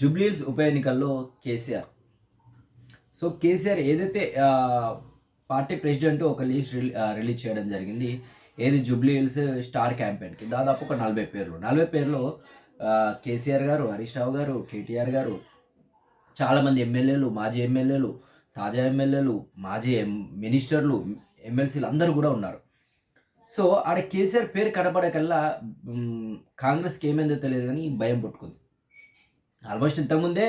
జూబ్లీహిల్స్ ఉప ఎన్నికల్లో కేసీఆర్. సో కేసీఆర్ ఏదైతే పార్టీ ప్రెసిడెంట్ ఒక లిస్ట్ రిలీ- రిలీజ్ చేయడం జరిగింది ఏది జూబ్లీహిల్స్ స్టార్ క్యాంపెయిన్కి దాదాపు ఒక నలభై పేర్లు. నలభై పేర్లు కేసీఆర్ గారు హరీష్ రావు గారు కేటీఆర్ గారు చాలామంది ఎమ్మెల్యేలు మాజీ ఎమ్మెల్యేలు తాజా ఎమ్మెల్యేలు మాజీ ఎం మినిస్టర్లు ఎమ్మెల్సీలు అందరూ కూడా ఉన్నారు. సో ఆడ కేసీఆర్ పేరు కనపడకల్లా కాంగ్రెస్కి ఏమైందో తెలియదు కానీ భయం పుట్టుకుంది. ఆల్మోస్ట్ ఇంతకుముందే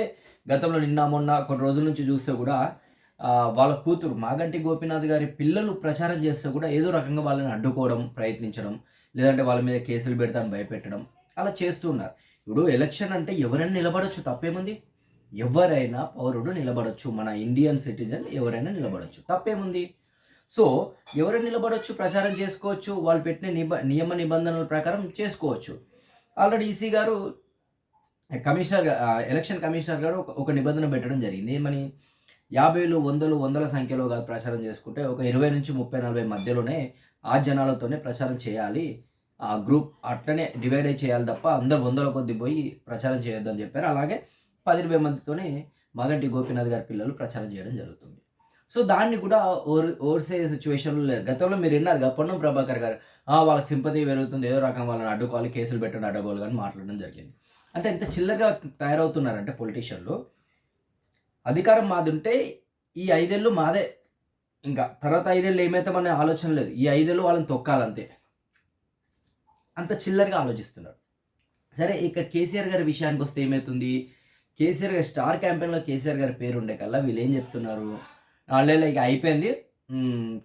గతంలో నిన్న మొన్న కొన్ని రోజుల నుంచి చూస్తే కూడా వాళ్ళ కూతురు మాగంటి గోపీనాథ్ గారి పిల్లలు ప్రచారం చేస్తే కూడా ఏదో రకంగా వాళ్ళని అడ్డుకోవడం ప్రయత్నించడం లేదంటే వాళ్ళ మీద కేసులు పెడతాను భయపెట్టడం అలా చేస్తూ ఉన్నారు. ఇప్పుడు ఎలక్షన్ అంటే ఎవరైనా నిలబడొచ్చు తప్పేముంది? ఎవరైనా పౌరుడు నిలబడొచ్చు మన ఇండియన్ సిటిజన్ ఎవరైనా నిలబడొచ్చు తప్పేముంది? సో ఎవరైనా నిలబడొచ్చు ప్రచారం చేసుకోవచ్చు వాళ్ళు పెట్టిన నిబ నియమ నిబంధనల ప్రకారం చేసుకోవచ్చు. ఆల్రెడీ ఈసీ గారు కమిషనర్ ఎలక్షన్ కమిషనర్ గారు ఒక- నిబంధన పెట్టడం జరిగింది. ఏమని? యాభైలు వందలు వందల సంఖ్యలో కాదు ప్రచారం చేసుకుంటే ఒక ఇరవై నుంచి ముప్పై నలభై మధ్యలోనే ఆ జనాలతోనే ప్రచారం చేయాలి. ఆ గ్రూప్ అట్లనే డివైడ్ అయి చేయాలి తప్ప అందరు వందల కొద్ది పోయి ప్రచారం చేయొద్దని చెప్పారు. అలాగే పది ఇరవై మందితోనే మగంటి గోపీనాథ్ గారి పిల్లలు ప్రచారం చేయడం జరుగుతుంది. సో దాన్ని కూడా ఓర్ ఓర్సే సిచ్యువేషన్లో లేదు. గతంలో మీరు విన్నారు కదా పొన్నం ప్రభాకర్ గారు వాళ్ళకి సింపతి పెరుగుతుంది. ఏదో రకం వాళ్ళని అడ్డుకోవాలి కేసులు పెట్టడం అడ్డుకోవాలి కానీ మాట్లాడడం జరిగింది. అంటే ఎంత చిల్లరగా తయారవుతున్నారంటే పొలిటీషియన్లు అధికారం మాది ఉంటే ఈ ఐదేళ్ళు మాదే. ఇంకా తర్వాత ఐదేళ్ళు ఏమవుతామనే ఆలోచన లేదు. ఈ ఐదేళ్ళు వాళ్ళని తొక్కాలంతే. అంత చిల్లరగా ఆలోచిస్తున్నారు. సరే ఇక కేసీఆర్ గారి విషయానికి వస్తే ఏమవుతుంది? కేసీఆర్ గారి స్టార్ క్యాంపెయిన్లో కేసీఆర్ గారి పేరు ఉండే కల్లా వీళ్ళు ఏం చెప్తున్నారు? నాలుగేళ్ళ ఇక అయిపోయింది.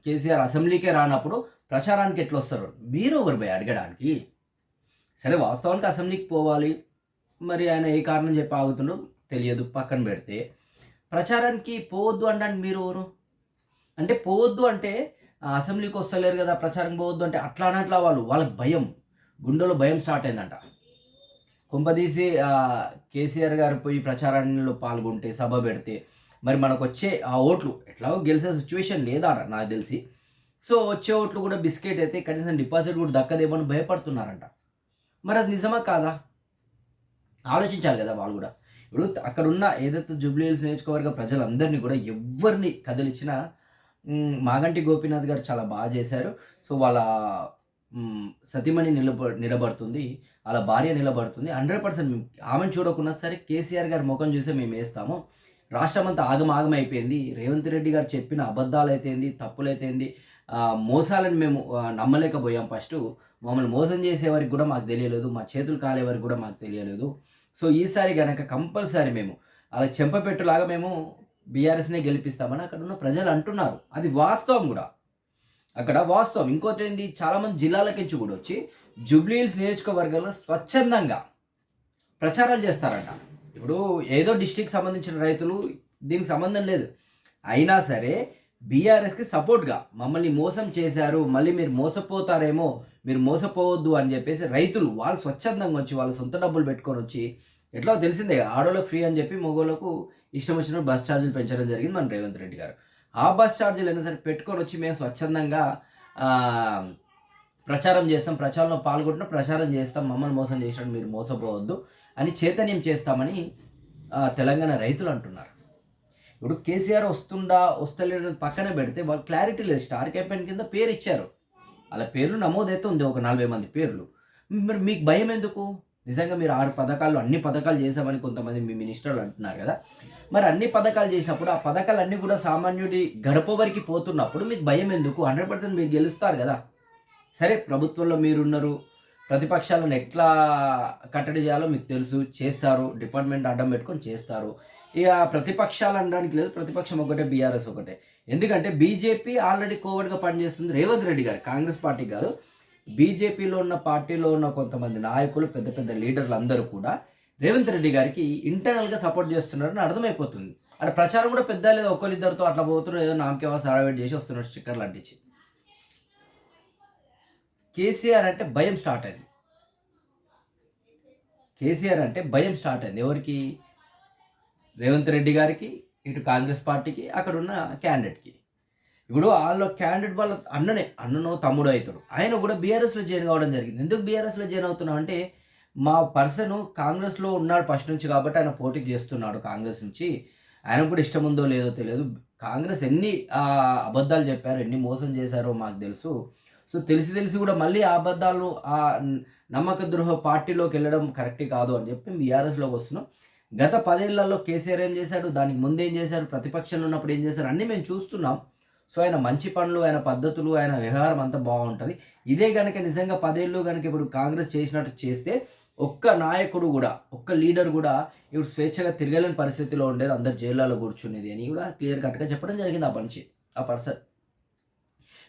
కేసీఆర్ అసెంబ్లీకే రానప్పుడు ప్రచారానికి ఎట్లా వస్తారు మీరు ఎవరు పోయి అడగడానికి. సరే వాస్తవానికి అసెంబ్లీకి పోవాలి. మరి ఆయన ఏ కారణం చెప్పి ఆగుతుండో తెలియదు పక్కన పెడితే. ప్రచారానికి పోవద్దు అనడానికి మీరు ఎవరు? అంటే పోవద్దు అంటే అసెంబ్లీకి వస్తలేరు కదా ప్రచారం పోవద్దు అంటే అట్లా అనట్లా వాళ్ళు వాళ్ళకి భయం గుండెలో భయం స్టార్ట్ అయిందంట. కుంపదీసి కేసీఆర్ గారు పోయి ప్రచారంలో పాల్గొంటే సభ పెడితే మరి మనకు వచ్చే ఆ ఓట్లు ఎట్లాగో గెలిచే సిచ్యువేషన్ లేదా నాకు తెలిసి. సో వచ్చే ఓట్లు కూడా బిస్కెట్ అయితే కనీసం డిపాజిట్ కూడా దక్కదేమో అని భయపడుతున్నారంట. మరి అది నిజమా కాదా? ఆలోచించాలి కదా వాళ్ళు కూడా. ఇప్పుడు అక్కడున్న ఏదైతే జూబ్లీహిల్స్ నియోజకవర్గ ప్రజలందరినీ కూడా ఎవరిని కదిలిచ్చినా మాగంటి గోపీనాథ్ గారు చాలా బాగా చేశారు. సో వాళ్ళ సతీమణి నిలబ నిలబడుతుంది. వాళ్ళ భార్య నిలబడుతుంది. హండ్రెడ్ పర్సెంట్ ఆమెను చూడకున్నా సరే కేసీఆర్ గారి ముఖం చూసే మేము వేస్తాము. రాష్ట్రం అంతా ఆగమాగం అయిపోయింది. రేవంత్ రెడ్డి గారు చెప్పిన అబద్ధాలు అయితేంది తప్పులైతేంది మోసాలని మోసాలను మేము నమ్మలేకపోయాం ఫస్ట్. మమ్మల్ని మోసం చేసే వారికి కూడా మాకు తెలియలేదు. మా చేతులు కాలే వారికి కూడా మాకు తెలియలేదు. సో ఈసారి కనుక కంపల్సరీ మేము అలా చెంపపెట్టులాగా మేము బీఆర్ఎస్నే గెలిపిస్తామని అక్కడ ఉన్న ప్రజలు అంటున్నారు. అది వాస్తవం కూడా. అక్కడ వాస్తవం. ఇంకోటి ఏంటి చాలామంది జిల్లాలకించి కూడా వచ్చి జూబ్లీహిల్స్ నియోజకవర్గంలో స్వచ్ఛందంగా ప్రచారాలు చేస్తారంట. ఇప్పుడు ఏదో డిస్టిక్ సంబంధించిన రైతులు దీనికి సంబంధం లేదు. అయినా సరే బీఆర్ఎస్కి సపోర్ట్గా మమ్మల్ని మోసం చేశారు మళ్ళీ మీరు మోసపోతారేమో మీరు మోసపోవద్దు అని చెప్పేసి రైతులు వాళ్ళు స్వచ్ఛందంగా వచ్చి వాళ్ళ సొంత డబ్బులు పెట్టుకొని వచ్చి ఎట్లా తెలిసిందే? కదా, ఆడోళ్ళకి ఫ్రీ అని చెప్పి మగవాళ్ళకు ఇష్టం వచ్చినప్పుడు బస్ ఛార్జీలు పెంచడం జరిగింది మన రేవంత్ రెడ్డి గారు. ఆ బస్ ఛార్జీలు అయినా సరే పెట్టుకొని వచ్చి మేము స్వచ్ఛందంగా ప్రచారం చేస్తాం ప్రచారంలో పాల్గొంటున్నాం ప్రచారం చేస్తాం మమ్మల్ని మోసం చేసినట్టు మీరు మోసపోవద్దు అని చైతన్యం చేస్తామని తెలంగాణ రైతులు అంటున్నారు. ఇప్పుడు కేసీఆర్ వస్తుండా వస్తలేడు పక్కన పెడితే వాళ్ళు క్లారిటీ లేదు. స్టార్ క్యాంపెయిన్ కింద పేరు ఇచ్చారు. అలా పేర్లు నమోదైతే ఉంది ఒక నలభై మంది పేర్లు. మరి మీకు భయం ఎందుకు? నిజంగా మీరు ఆరు పథకాలు అన్ని పథకాలు చేశామని కొంతమంది మీ మినిస్టర్లు అంటున్నారు కదా. మరి అన్ని పథకాలు చేసినప్పుడు ఆ పథకాలు అన్నీ కూడా సామాన్యుడి గడప వరకు పోతున్నప్పుడు మీకు భయం ఎందుకు? హండ్రెడ్ పర్సెంట్ మీరు గెలుస్తారు కదా. సరే ప్రభుత్వంలో మీరున్నారు. ప్రతిపక్షాలను ఎట్లా కట్టడి చేయాలో మీకు తెలుసు. చేస్తారు. డిపార్ట్మెంట్ అడ్డం పెట్టుకొని చేస్తారు. ఇక ప్రతిపక్షాలు అనడానికి లేదు ప్రతిపక్షం ఒకటే బీఆర్ఎస్ ఒకటే. ఎందుకంటే బీజేపీ ఆల్రెడీ కోవర్డ్గా పనిచేస్తుంది రేవంత్ రెడ్డి గారు కాంగ్రెస్ పార్టీ కాదు. బీజేపీలో ఉన్న పార్టీలో ఉన్న కొంతమంది నాయకులు పెద్ద పెద్ద లీడర్లు అందరూ కూడా రేవంత్ రెడ్డి గారికి ఇంటర్నల్గా సపోర్ట్ చేస్తున్నారని అర్థమైపోతుంది. అక్కడ ప్రచారం కూడా పెద్ద లేదు ఒకరిద్దరితో అట్లా పోతున్నారు ఏదో నామకేవా సారావేట్ చేసి వస్తున్నారు స్టిక్కర్లు అంటించి కేసీఆర్ అంటే భయం స్టార్ట్ అయింది. కేసీఆర్ అంటే భయం స్టార్ట్ అయింది. ఎవరికి? రేవంత్ రెడ్డి గారికి ఇటు కాంగ్రెస్ పార్టీకి అక్కడ ఉన్న క్యాండిడేట్కి. ఇప్పుడు వాళ్ళ క్యాండిడేట్ వాళ్ళ అన్ననే అన్ననో తమ్ముడు అవుతాడు ఆయన కూడా బీఆర్ఎస్లో జాయిన్ కావడం జరిగింది. ఎందుకు బీఆర్ఎస్లో జాయిన్ అవుతున్నాం అంటే మా పర్సన్ కాంగ్రెస్లో ఉన్నాడు ఫస్ట్ నుంచి కాబట్టి ఆయన పోటీ చేస్తున్నాడు కాంగ్రెస్ నుంచి. ఆయనకు కూడా ఇష్టం ఉందో లేదో తెలియదు. కాంగ్రెస్ ఎన్ని అబద్ధాలు చెప్పారు ఎన్ని మోసం చేశారో మాకు తెలుసు. సో తెలిసి తెలిసి కూడా మళ్ళీ ఆ అబద్ధాలు ఆ నమ్మక ద్రోహ పార్టీలోకి వెళ్ళడం కరెక్ట్ కాదు అని చెప్పి బీఆర్ఎస్లోకి వస్తున్నాం. గత పదేళ్ళలో కేసీఆర్ ఏం చేశాడు? దానికి ముందు ఏం చేశారు? ప్రతిపక్షంలో ఉన్నప్పుడు ఏం చేశారు? అన్నీ మేము చూస్తున్నాం. సో ఆయన మంచి పనులు ఆయన పద్ధతులు ఆయన వ్యవహారం అంతా బాగుంటుంది. ఇదే కనుక నిజంగా పదేళ్ళు కనుక ఇప్పుడు కాంగ్రెస్ చేసినట్టు చేస్తే ఒక్క నాయకుడు కూడా ఒక్క లీడర్ కూడా ఇప్పుడు స్వేచ్ఛగా తిరగలేని పరిస్థితిలో ఉండేది. అందరు జైళ్ళలో కూర్చునేది అని కూడా క్లియర్ కట్గా చెప్పడం జరిగింది ఆ మనిషి ఆ పర్సన్.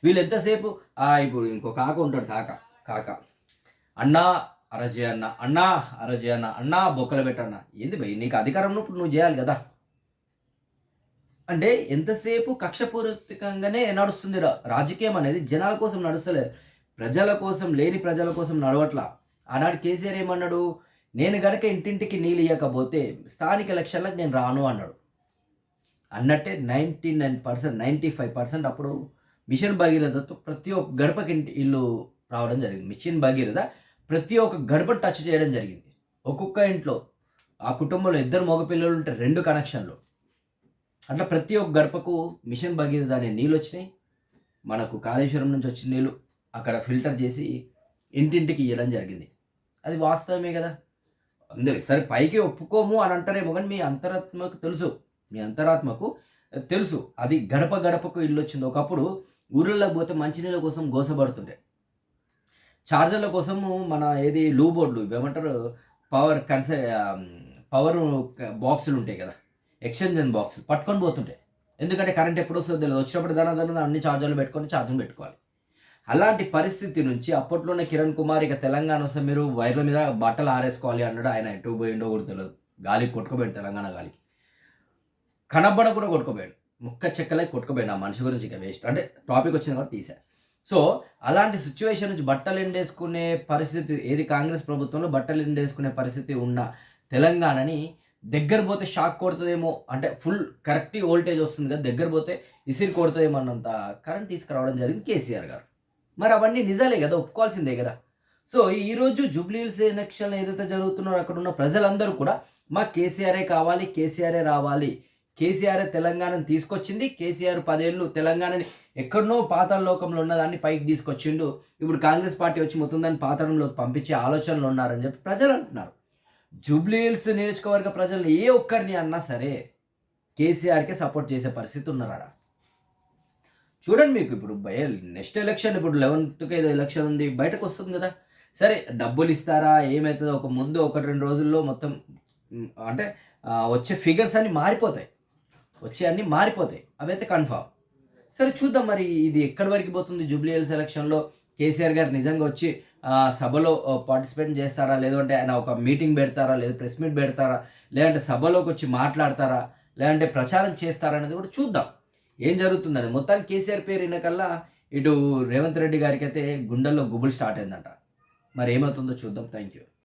వీళ్ళు ఎంతసేపు? ఆ ఇప్పుడు ఇంకో కాక ఉంటాడు కాక కాక. అన్నా అరజే అన్న అన్నా అరజే అన్న అన్నా బొక్కలు పెట్టన్న. ఏంది భయ్ నీకు అధికారం ఉన్నప్పుడు నువ్వు చేయాలి కదా. అంటే ఎంతసేపు కక్షపూరితంగానే నడుస్తుంది రాజకీయం అనేది జనాల కోసం నడుస్తలేదు. ప్రజల కోసం లేని ప్రజల కోసం నడవట్లా. ఆనాడు కేసీఆర్ ఏమన్నాడు? నేను గనక ఇంటింటికి నీళ్ళు ఇవ్వకపోతే స్థానిక ఎలక్షన్లకు నేను రాను అన్నాడు. అన్నట్టే ninety nine percent ninety five percent అప్పుడు మిషన్ భగీరథతో ప్రతి ఒక్క గడపకి ఇంటి ఇల్లు రావడం జరిగింది. మిషన్ భగీరథ ప్రతి ఒక్క గడపను టచ్ చేయడం జరిగింది. ఒక్కొక్క ఇంట్లో ఆ కుటుంబంలో ఇద్దరు మగపిల్లలు ఉంటే రెండు కనెక్షన్లు అట్లా ప్రతి ఒక్క గడపకు మిషన్ భగీరథ అనే నీళ్ళు వచ్చినాయి. మనకు కాళేశ్వరం నుంచి వచ్చిన నీళ్ళు అక్కడ ఫిల్టర్ చేసి ఇంటింటికి ఇవ్వడం జరిగింది. అది వాస్తవమే కదా. అందరి సరే పైకి ఒప్పుకోము అని అంటారేమో కానీ మీ అంతరాత్మకు తెలుసు. మీ అంతరాత్మకు తెలుసు. అది గడప గడపకు ఇల్లు వచ్చింది. ఒకప్పుడు ఊళ్ళలోకి పోతే మంచినీళ్ళ కోసం గోసపడుతుండే. ఛార్జర్ల కోసము మన ఏది లూ బోర్డులు ఏమంటారు పవర్ కన్సె పవర్ బాక్సులు ఉంటాయి కదా. ఎక్స్చేంజ్ బాక్స్ పట్టుకొని పోతుంటాయి ఎందుకంటే కరెంట్ ఎప్పుడు వస్తుందో తెలియదు. వచ్చినప్పుడు దాని దాని అన్ని ఛార్జర్లు పెట్టుకొని ఛార్జింగ్ పెట్టుకోవాలి. అలాంటి పరిస్థితి నుంచి అప్పట్లోనే కిరణ్ కుమార్ ఇక తెలంగాణ వస్తే మీరు వైర్ల మీద బట్టలు ఆరేసుకోవాలి అన్నాడు. ఆయన ఎటు పోయిండో కూడా తెలియదు. గాలికి కొట్టుకోపోయాడు తెలంగాణ గాలికి. కనబడ కూడా కొట్టుకోపోయాడు. ముక్క చెక్కలే కొట్టుకోపోయాడు. ఆ మనిషి గురించి ఇక వేస్ట్. అంటే టాపిక్ వచ్చింది కూడా తీసా. సో అలాంటి సిచ్యువేషన్ నుంచి బట్టలు ఎండేసుకునే పరిస్థితి ఏది కాంగ్రెస్ ప్రభుత్వంలో బట్టలు ఎండేసుకునే పరిస్థితి ఉన్న తెలంగాణని దగ్గర పోతే షాక్ కొడుతుందేమో అంటే ఫుల్ కరెక్ట్ వోల్టేజ్ వస్తుంది కదా దగ్గర పోతే ఇసిరి కొడుతుందేమో అన్నంత కరెంట్ తీసుకురావడం జరిగింది కేసీఆర్ గారు. మరి అవన్నీ నిజాలే కదా ఒప్పుకోవాల్సిందే కదా. సో ఈరోజు జూబ్లీహిల్స్ ఎలక్షన్లు ఏదైతే జరుగుతున్నారో అక్కడ ఉన్న ప్రజలందరూ కూడా మా కేసీఆరే కావాలి కేసీఆరే రావాలి కేసీఆర్ తెలంగాణను తీసుకొచ్చింది. కేసీఆర్ పదేళ్ళు తెలంగాణని ఎక్కడనో పాతాళ లోకంలో ఉన్నదాన్ని పైకి తీసుకొచ్చిండు. ఇప్పుడు కాంగ్రెస్ పార్టీ వచ్చి మొత్తం దాన్ని పాతాళంలోకి పంపించే ఆలోచనలు ఉన్నారని చెప్పి ప్రజలు అంటున్నారు. జూబ్లీహిల్స్ నియోజకవర్గ ప్రజలు ఏ ఒక్కరిని అన్నా సరే కేసీఆర్కే సపోర్ట్ చేసే పరిస్థితి ఉన్నారా చూడండి మీకు ఇప్పుడు భయ నెక్స్ట్ ఎలక్షన్ ఇప్పుడు లెవెన్త్కి ఏదో ఎలక్షన్ ఉంది బయటకు వస్తుంది కదా. సరే డబ్బులు ఇస్తారా ఏమవుతుందో ఒక ముందు ఒకటి రెండు రోజుల్లో మొత్తం అంటే వచ్చే ఫిగర్స్ అన్ని మారిపోతాయి. వచ్చే అన్ని మారిపోతాయి. అవైతే కన్ఫామ్ సరే చూద్దాం మరి ఇది ఎక్కడి వరకు పోతుంది? జూబ్లీ హిల్స్ ఎలక్షన్లో కేసీఆర్ గారు నిజంగా వచ్చి సభలో పార్టిసిపేట్ చేస్తారా? లేదంటే ఆయన ఒక మీటింగ్ పెడతారా? లేదా ప్రెస్ మీట్ పెడతారా? లేదంటే సభలోకి వచ్చి మాట్లాడతారా? లేదంటే ప్రచారం చేస్తారా అనేది కూడా చూద్దాం. ఏం జరుగుతుందని మొత్తానికి కేసీఆర్ పేరు వినకల్లా ఇటు రేవంత్ రెడ్డి గారికి అయితే గుండెల్లో గుబులు స్టార్ట్ అయిందంట. మరి ఏమవుతుందో చూద్దాం. Thank you